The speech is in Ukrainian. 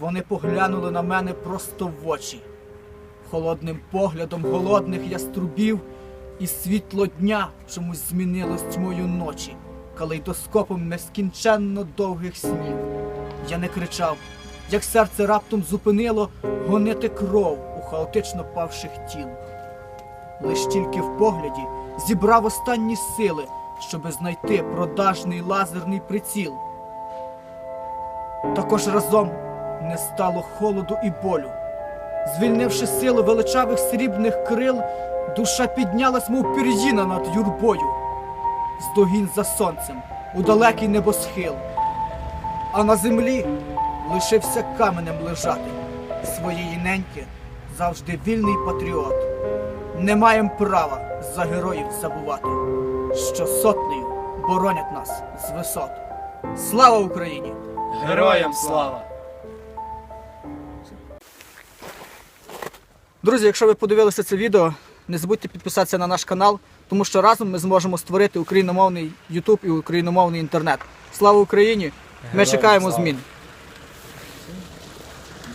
Вони поглянули на мене просто в очі. Холодним поглядом голодних яструбів і світло дня чомусь змінилось тьмою ночі, калейдоскопом нескінченно довгих снів. Я не кричав, як серце раптом зупинило гонити кров у хаотично павших тіл. Лиш тільки в погляді зібрав останні сили, щоби знайти продажний лазерний приціл. Також разом не стало холоду і болю. Звільнивши силу величавих срібних крил, душа піднялась, мов пір'їна над юрбою, здогін за сонцем у далекий небосхил, а на землі лишився каменем лежати. Своєї неньки завжди вільний патріот. Не маєм права за героїв забувати, що сотнею боронять нас з висот. Слава Україні! Героям слава! Друзі, якщо ви подивилися це відео, не забудьте підписатися на наш канал, тому що разом ми зможемо створити україномовний YouTube і україномовний інтернет. Слава Україні! Ми чекаємо змін.